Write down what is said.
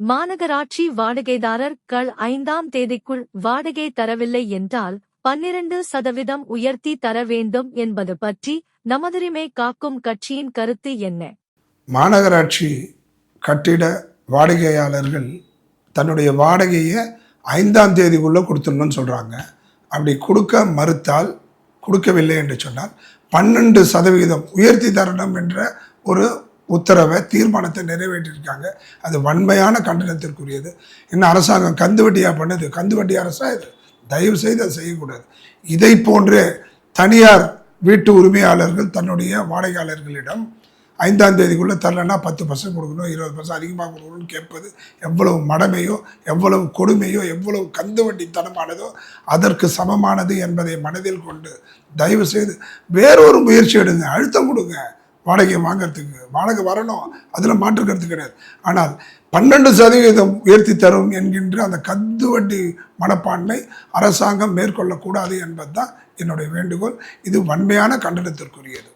மாநகராட்சி வாடகைதாரர் கள் ஐந்தாம் தேதிக்குள் வாடகை தரவில்லை என்றால் பன்னிரண்டு சதவீதம் உயர்த்தி தர வேண்டும் என்பது பற்றி நமதுரிமை காக்கும் கட்சியின் கருத்து என்ன? மாநகராட்சி கட்டிட வாடகையாளர்கள் தன்னுடைய வாடகையை ஐந்தாம் தேதிக்குள்ளே கொடுத்துடணும்னு சொல்கிறாங்க அப்படி கொடுக்க மறுத்தால் கொடுக்கவில்லை என்று சொன்னால் பன்னெண்டு சதவீதம் உயர்த்தி தரணும் என்ற ஒரு உத்தரவை தீர்மானத்தை நிறைவேற்றியிருக்காங்க அது வன்மையான கண்டனத்திற்குரியது. இன்னும் அரசாங்கம் கந்து வட்டியாக பண்ணுது? கந்து வட்டி அரசா இது? தயவு செய்து அதை செய்யக்கூடாது. இதை போன்றே தனியார் வீட்டு உரிமையாளர்கள் தன்னுடைய வாடகையாளர்களிடம் ஐந்தாம் தேதிக்குள்ளே தரலன்னா பத்து பர்சன்ட் கொடுக்கணும் இருபது பர்சன்ட் அதிகமாக கொடுக்கணும்னு கேட்பது எவ்வளவு மடமையோ எவ்வளவு கொடுமையோ எவ்வளவு கந்து வட்டித்தனமானதோ அதற்கு சமமானது என்பதை மனதில் கொண்டு தயவு செய்து வேறொரு முயற்சி எடுங்க. அழுத்தம் கொடுங்க. வாடகை வாங்கிறதுக்கு வாடகை வரணும். அதில் மாற்று கருத்து கிடையாது. ஆனால் பன்னெண்டு சதவீதம் உயர்த்தி தரும் என்கின்ற அந்த கந்து வட்டி மனப்பான்மை அரசாங்கம் மேற்கொள்ளக்கூடாது என்பதுதான் என்னுடைய வேண்டுகோள். இது வன்மையான கண்டனத்திற்குரியது.